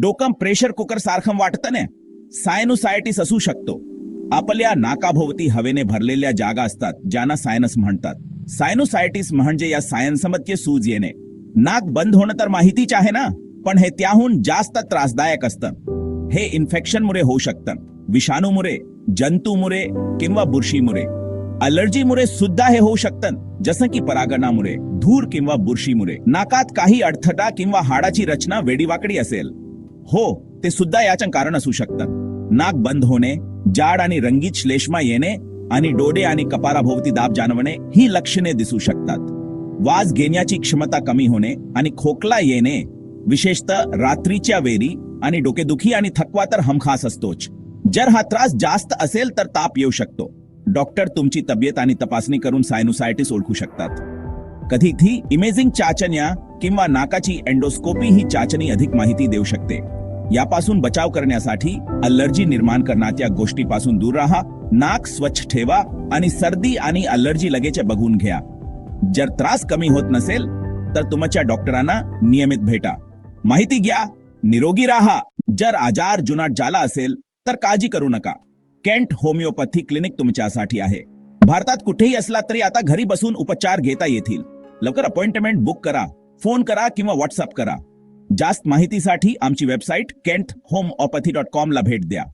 डोकं pressure cooker सारखं वाटतं ना सायनोसायटिस असू शकतो. आपल्या नाकाभोवती हवेने भरलेल्या जागा असतात ज्यांना सायनस म्हणतात. सायनोसायटिस म्हणजे या सायन्समध्ये सूज येणे. नाक बंद होणं तर माहितीच आहे ना पण हे त्याहून जास्त त्रासदायक असतं. हे इन्फेक्शनमुळे होऊ शकतं. विषाणूमुळे जंतूमुळे किंवा बुरशीमुळे. अलर्जीमुळे सुद्धा हे होऊ शकतं. जसं की परागणामुळे धूर किंवा बुरशीमुळे. नाकात काही अडथटा किंवा हाडाची रचना वेडीवाकडी असेल. हो ते सुद्धा याचं कारण असू शकतात. नाक बंद होणे जाड आणि रंगीत श्लेष्मा येणे आणि डोडे आणि कपाराभोवती दाब जाणवणे ही लक्षणे दिसू शकतात. वाज घेण्याची क्षमता कमी होणे आणि खोकला येणे विशेषतः रात्रीच्या वेळी आणि डोकेदुखी आणि थकवा तर हमखास असतोच. जर हा त्रास जास्त असेल तर ताप येऊ शकतो. डॉक्टर तुमची तब्येत आणि तपासणी करून सायनुसायटिस ओळखू शकतात. कधी ती इमेजिंग चाचण्या किंवा नाकाची एंडोस्कोपी ही चाचणी अधिक माहिती देऊ शकते. यापासून बचाव करण्यासाठी अलर्जी निर्माण करण्याच्या गोष्टीपासून दूर राहा नाक स्वच्छ ठेवा आणि सर्दी आणि अलर्जी लगेच बघून घ्या. जर त्रास कमी होत नसेल तर तुमच्या डॉक्टरांना नियमित भेटा. माहिती घ्या निरोगी राहा. जर आजार जुनाट झाला असेल तर काळजी करू नका. केंट होमिओपॅथी क्लिनिक तुमच्यासाठी आहे. भारतात कुठेही असला तरी आता घरी बसून उपचार घेता येतील. लवकर अपॉइंटमेंट बुक करा. फोन करा किंवा व्हॉट्सअप करा. जास्त माहितीसाठी आमची website Kent homeopathy dot com ला भेट द्या.